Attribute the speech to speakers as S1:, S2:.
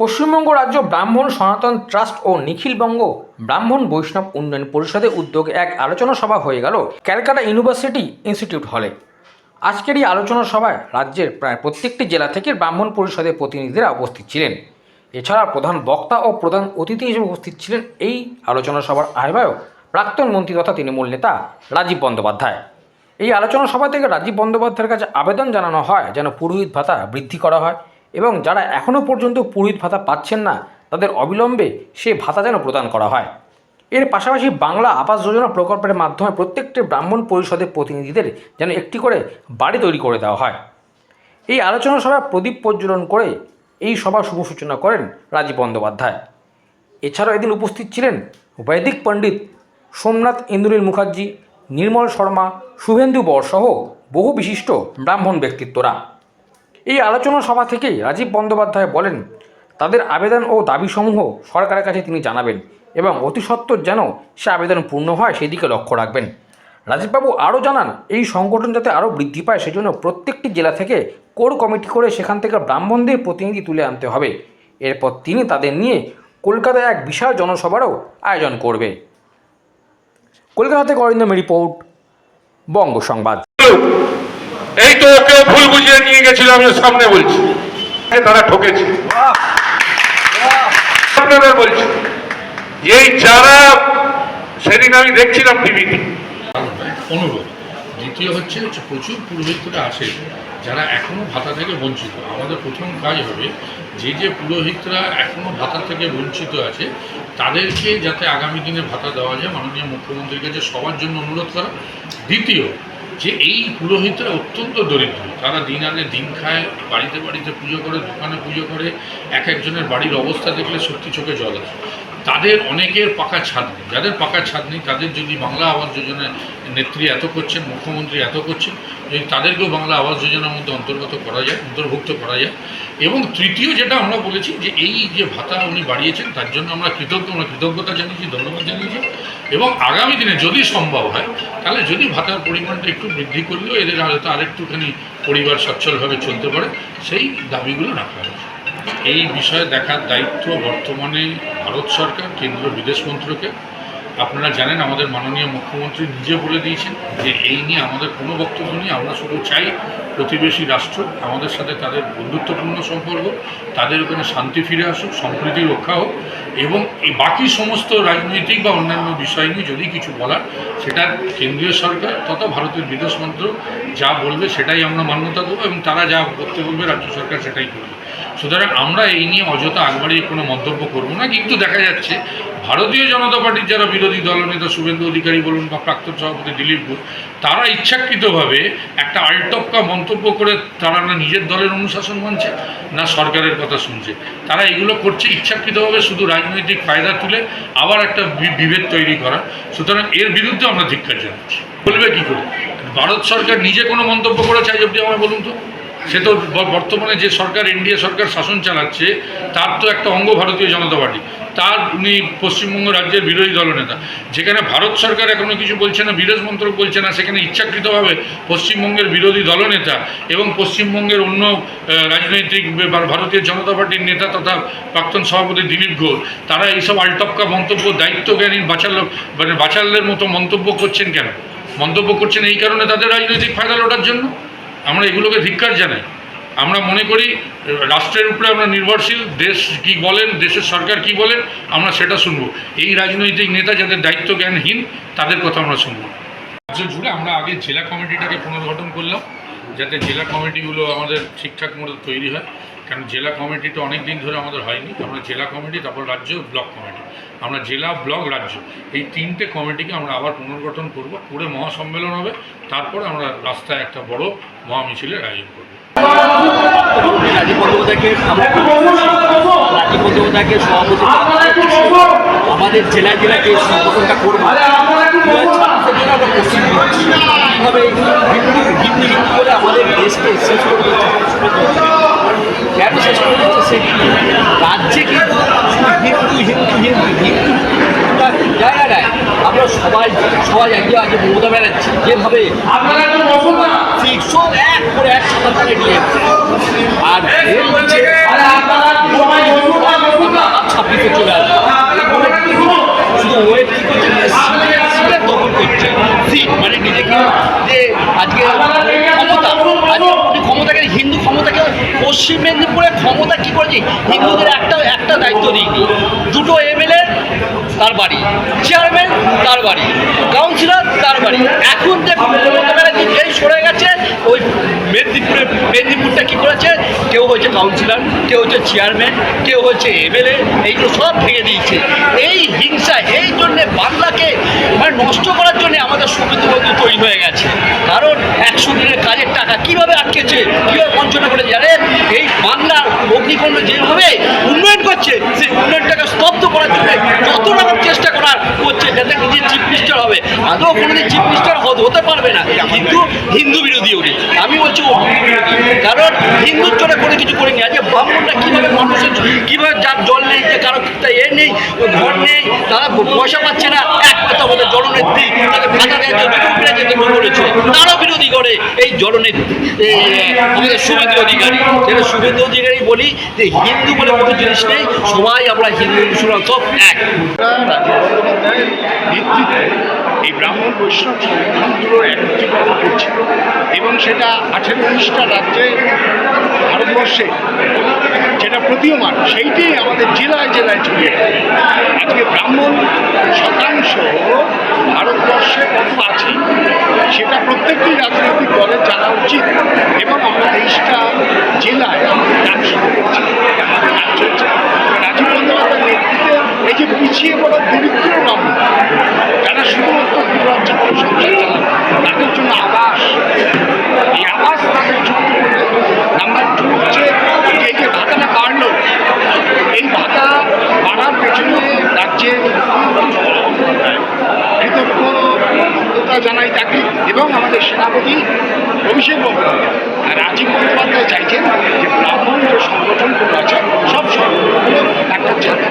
S1: পশ্চিমবঙ্গ রাজ্য ব্রাহ্মণ সনাতন ট্রাস্ট ও নিখিলবঙ্গ ব্রাহ্মণ বৈষ্ণব উন্নয়ন পরিষদের উদ্যোগে এক আলোচনা সভা হয়ে গেল ক্যালকাটা ইউনিভার্সিটি ইনস্টিটিউট হলে। আজকের এই আলোচনা সভায় রাজ্যের প্রায় প্রত্যেকটি জেলা থেকে ব্রাহ্মণ পরিষদের প্রতিনিধিরা উপস্থিত ছিলেন। এছাড়া প্রধান বক্তা ও প্রধান অতিথি হিসেবে উপস্থিত ছিলেন এই আলোচনা সভার আহ্বায়ক প্রাক্তন মন্ত্রী তথা তৃণমূল নেতা রাজীব বন্দ্যোপাধ্যায়। এই আলোচনা সভা থেকে রাজীব বন্দ্যোপাধ্যায়ের কাছে আবেদন জানানো হয় যেন পুরোহিত ভাতা বৃদ্ধি করা হয়। এবং যারা এখনও পর্যন্ত পুরোহিত ভাতা পাচ্ছেন না, তাদের অবিলম্বে সে ভাতা যেন প্রদান করা হয়। এর পাশাপাশি বাংলা আবাস যোজনা প্রকল্পের মাধ্যমে প্রত্যেকটি ব্রাহ্মণ পরিষদের প্রতিনিধিদের যেন একটি করে বাড়ি তৈরি করে দেওয়া হয়। এই আলোচনা সভায় প্রদীপ প্রজ্বলন করে এই সভা শুভ সূচনা করেন রাজীব বন্দ্যোপাধ্যায়। এছাড়াও এদিন উপস্থিত ছিলেন বৈদিক পণ্ডিত সোমনাথ ইন্দ্রনীল মুখার্জি, নির্মল শর্মা, শুভেন্দু বর সহ বহু বিশিষ্ট ব্রাহ্মণ ব্যক্তিত্বরা। এই আলোচনা সভা থেকেই রাজীব বন্দ্যোপাধ্যায় বলেন, তাদের আবেদন ও দাবিসমূহ সরকারের কাছে তিনি জানাবেন এবং অতি সত্বর যেন সে আবেদন পূর্ণ হয় সেদিকে লক্ষ্য রাখবেন। রাজীববাবু আরও জানান, এই সংগঠন যাতে আরও বৃদ্ধি পায় সেজন্য প্রত্যেকটি জেলা থেকে কোর কমিটি করে সেখান থেকে ব্রাহ্মণদের প্রতিনিধি তুলে আনতে হবে। এরপর তিনি তাদের নিয়ে কলকাতায় এক বিশাল জনসভারও আয়োজন করবে। কলকাতা থেকে অরিন্দম রিপোর্ট, বঙ্গ সংবাদ।
S2: এই তো ওকেও ভুল বুঝিয়ে নিয়ে গেছিল আমি সামনে বলছি। তারা ঠকেছে। আপনাদের বলছি। এই যারা, সেদিন আমি দেখছিলাম টিভিতে
S3: অনুরোধ, দ্বিতীয় হচ্ছে হচ্ছে প্রচুর পুরোহিতরা আসে, যারা এখনও ভাতা থেকে বঞ্চিত। আমাদের প্রথম কাজ হবে, যে যে পুরোহিতরা এখনও ভাতা থেকে বঞ্চিত আছে, তাদেরকে যাতে আগামী দিনে ভাতা দেওয়া যায়, মাননীয় মুখ্যমন্ত্রীর কাছে সবার জন্য অনুরোধ করা। দ্বিতীয় যে এই পুরোহিতরা অত্যন্ত দরিদ্র। তারা দিন আনে দিন খায়, বাড়িতে বাড়িতে পুজো করে, দোকানে পুজো করে, এক একজনের বাড়ির অবস্থা দেখলে সত্যি চোখে জল আসে। তাদের অনেকের পাকা ছাদ নেই যাদের পাকা ছাদ নেই তাদের যদি বাংলা আবাস যোজনায় নেত্রী এত করছেন, মুখ্যমন্ত্রী এত করছেন যদি তাদেরকেও বাংলা আবাস যোজনার মধ্যে অন্তর্গত করা যায়, অন্তর্ভুক্ত করা যায়। এবং তৃতীয় যেটা আমরা বলেছি যে এই যে ভাতা উনি বাড়িয়েছেন, তার জন্য আমরা কৃতজ্ঞ, আমরা কৃতজ্ঞতা জানিয়েছি, ধন্যবাদ জানিয়েছি। এবং আগামী দিনে যদি সম্ভব হয়, তাহলে যদি ভাতার পরিমাণটা একটু বৃদ্ধি করলেও এদের হয়তো আরেকটুখানি পরিবার সচ্ছলভাবে চলতে পারে, সেই দাবিগুলো রাখা হয়েছে। এই বিষয়ে দেখার দায়িত্ব বর্তমানে ভারত সরকার কেন্দ্রীয় বিদেশ মন্ত্রকে আপনারা জানেন, আমাদের মাননীয় মুখ্যমন্ত্রী নিজে বলে দিয়েছেন যে, এই নিয়ে আমাদের কোনো বক্তব্য নেই, আমরা শুধু চাই প্রতিবেশী রাষ্ট্র, আমাদের সাথে তাদের বন্ধুত্বপূর্ণ সম্পর্ক, তাদের ওখানে শান্তি ফিরে আসুক, সম্প্রীতি রক্ষা হোক, এবং বাকি সমস্ত রাজনৈতিক বা অন্যান্য বিষয় নিয়ে যদি কিছু বলার, সেটা কেন্দ্রীয় সরকার তথা ভারতের বিদেশ মন্ত্র যা বলবে সেটাই আমরা মান্যতা দেবো এবং তারা যা করতে বলবে রাজ্য সরকার সেটাই করবে। সুতরাং আমরা এই নিয়ে অযথা আগবাড়িয়ে কোনো মন্তব্য করব না, কিন্তু দেখা যাচ্ছে ভারতীয় জনতা পার্টির যারা বিরোধী দলনেতা শুভেন্দু অধিকারী বলুন বা প্রাক্তন সভাপতি দিলীপ ঘোষ, তারা ইচ্ছাকৃতভাবে একটা আলটপকা করে তারা না নিজের দলের অনুশাসন মানছে, না সরকারের কথা শুনছে। তারা এগুলো করছে ইচ্ছাকৃতভাবে শুধু রাজনৈতিক ফায়দা তুলে আবার একটা বিভেদ তৈরি করা। সুতরাং এর বিরুদ্ধে আমরা ধিক্ষার জানাচ্ছি। বলবে কী করে? ভারত সরকার নিজে কোনো মন্তব্য করেছে আজ অব্দি আমায় বলুন তো? সে তো বর্তমানে যে সরকার, এনডিএ সরকার শাসন চালাচ্ছে, তার তো একটা অঙ্গ ভারতীয় জনতা পার্টি। তার উনি পশ্চিমবঙ্গ রাজ্যের বিরোধী দলনেতা। যেখানে ভারত সরকার এখনও কিছু বলছে না বিদেশ মন্ত্রক বলছে না, সেখানে ইচ্ছাকৃতভাবে পশ্চিমবঙ্গের বিরোধী দলনেতা এবং পশ্চিমবঙ্গের অন্য রাজনৈতিক ভারতীয় জনতা পার্টির নেতা তথা প্রাক্তন সভাপতি দিলীপ ঘোষ, তারা এইসব আলটপকা মন্তব্য দায়িত্বজ্ঞানীর বাচাল মানে বাচালদের মতো মন্তব্য করছেন কেন? মন্তব্য করছেন এই কারণে তাদের রাজনৈতিক ফায়দা লোটার জন্য? আমরা এগুলোকে ধিক্কার জানাই। আমরা মনে করি রাষ্ট্রের উপরে আমরা নির্ভরশীল, দেশ কি বলেন, দেশের সরকার কি বলেন, আমরা সেটা শুনব। এই রাজনৈতিক নেতা যাদের দায়িত্ব জ্ঞানহীন, তাদের কথা আমরা শুনব। রাজ্য জুড়ে আমরা আগে জেলা কমিটিটাকে পুনর্গঠন করলাম, যাতে জেলা কমিটিগুলো আমাদের ঠিকঠাক মতো তৈরি হয়। কারণ জেলা কমিটিটা অনেক দিন ধরে আমাদের হয়নি। আমরা জেলা কমিটি, তারপর রাজ্য, ব্লক কমিটি। আমরা জেলা, ব্লক, রাজ্য। এই তিনটে কমিটিকে আমরা আবার পুনর্গঠন করব। করে মহাসম্মেলন হবে। তারপরে আমরা রাস্তায় একটা বড় মহামিছিলের আয়োজন করব।
S4: রাজীব বন্দ্যোপাধ্যায়কে রাজীব আমাদের জেলায় জেলায় যে সংগঠনটা করব কীভাবে হিন্দু করে আমাদের দেশকে শেষ করে কেন শেষ করে দিচ্ছে সে রাজ্যে কিন্তু হিন্দু হিন্দু হিন্দু হিন্দু হিন্দুটা জায়গাটায় আমরা সবাই সবাই একজন আগে মমতা ব্যানার্জি যেভাবে তিনশো এক করে এক সাথে নিয়ে। আর করেছি হিন্দুদের একটা একটা দায়িত্ব দিইনি দুটো এমএলএ তার বাড়ি চেয়ারম্যান তার বাড়ি কাউন্সিলর তার বাড়ি। এখন যে যেই সরে গেছে, ওই মেদিনীপুরে মেদিনীপুরটা কী করেছে? কেউ হচ্ছে কাউন্সিলর কেউ হচ্ছে চেয়ারম্যান কেউ হচ্ছে এমএলএ এইগুলো সব ভেঙে দিয়েছে। এই হিংসা, এই জন্যে বাংলাকে মানে নষ্ট করার জন্য আমাদের সুবিধা বন্ধু তৈরি হয়ে গেছে। কারণ একশো দিনের কাজের টাকা কীভাবে আটকেছে, কীভাবে বঞ্চনা করে জানে এই বাংলার অগ্নিকণ্ড যেভাবে উন্নয়ন করছে, সেই উন্নয়নটাকে স্তব্ধ করার জন্য যত রকম চেষ্টা করার করছে, যাতে নিজে চিফ মিনিস্টার হবে। আদৌ কোনোদিন চিফ মিনিস্টার হতে পারবে না। কিন্তু হিন্দু বিরোধী উনি। আমি বলছি হিন্দুর জন্য কোনো কিছু করিনি। আজকে ব্রাহ্মণরা কীভাবে মানুষের কীভাবে যার জল নেই, যে কারও এ নেই ঘর নেই, তারা পয়সা পাচ্ছে না। এক কথা আমাদের জননেত্রী তাকে ভাতা দেওয়ার জন্য উপরে করেছে তারও বিরোধী করে এই এই আমাদের শুভেন্দু অধিকারী। যেটা শুভেন্দু অধিকারী বলি যে হিন্দু বলে কোনো জিনিস নেই, সবাই আমরা হিন্দু, মুসলমান, সব এক।
S5: এই ব্রাহ্মণ বৈষ্ণব সংগঠনগুলো একত্রীকরণ সেটা আঠেরো উনিশটা রাজ্যে ভারতবর্ষে। যেটা প্রতীয়মান, সেইটাই আমাদের জেলায় জেলায় ছড়িয়ে আজকে ব্রাহ্মণ শতাংশ ভারতবর্ষে কত আছে, সেটা প্রত্যেকটি রাজনৈতিক দলের জানা উচিত এবং আমরা তেইশটা জেলায় আমাদের কাজ শুরু করছি কাজ চলছে রাজীব বন্দ্যোপাধ্যায়ের নেতৃত্বে এই যে পিছিয়ে পড়া দরিদ্র ব্রাহ্মণ আমরা জানাই তাকে এবং আমাদের সেনাপতি অভিষেক বন্দ্যোপাধ্যায়। আর রাজীব বন্দ্যোপাধ্যায় চাইছেন যে ব্রাহ্মণ যে সংগঠনগুলো আছে, সব সংগঠনগুলো একটা চেতনা